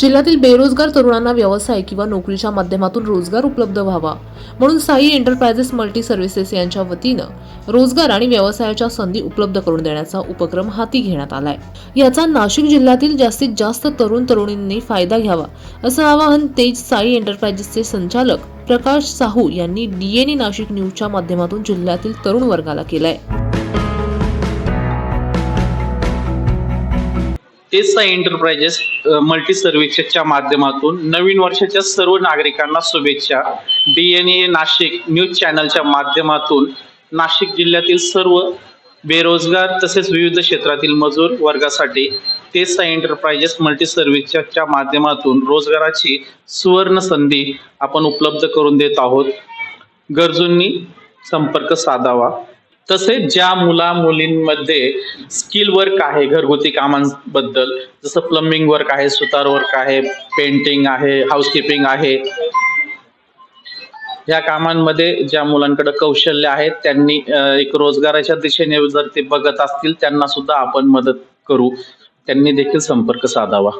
जिल्ह्यातील बेरोजगार तरुणांना व्यवसाय किंवा नोकरीच्या माध्यमातून रोजगार उपलब्ध व्हावा म्हणून साई एंटरप्राइजेस मल्टी सर्व्हिसेस यांच्या वतीनं रोजगार आणि व्यवसायाच्या संधी उपलब्ध करून देण्याचा उपक्रम हाती घेण्यात आलाय. याचा नाशिक जिल्ह्यातील जास्तीत जास्त तरुण तरुणींनी फायदा घ्यावा असं आवाहन तेज साई एंटरप्राइजेसचे संचालक प्रकाश साहू यांनी डीएनए नाशिक न्यूजच्या माध्यमातून जिल्ह्यातील तरुण वर्गाला केलंय. तेसा एंटरप्राइजेस मल्टी सर्व्हिसेसच्या माध्यमातून नवीन वर्षाच्या सर्व नागरिकांना शुभेच्छा. D N A Nashik news चॅनलच्या माध्यमातून नाशिक जिल्ह्यातील सर्व बेरोजगार तसेच विविध क्षेत्रातील मजूर वर्गासाठी तेसा एंटरप्राइजेस मल्टी सर्व्हिसेसच्या माध्यमातून रोजगाराची सुवर्ण संधी आपण उपलब्ध करून देत आहोत. गरजूंनी संपर्क साधावा. तसेच ज्या मुला मुलींमध्ये स्किल वर्क आहे घरगुती कामांबद्दल जसं प्लंबिंग वर्क आहे सुतार वर्क आहे पेंटिंग आहे हाऊसकीपिंग आहे या कामांमध्ये ज्या मुलांकडे कौशल्य आहेत त्यांनी एक रोजगाराच्या दिशेने जर ते बघत असतील त्यांना सुद्धा आपण मदत करू. त्यांनी देखील संपर्क साधावा.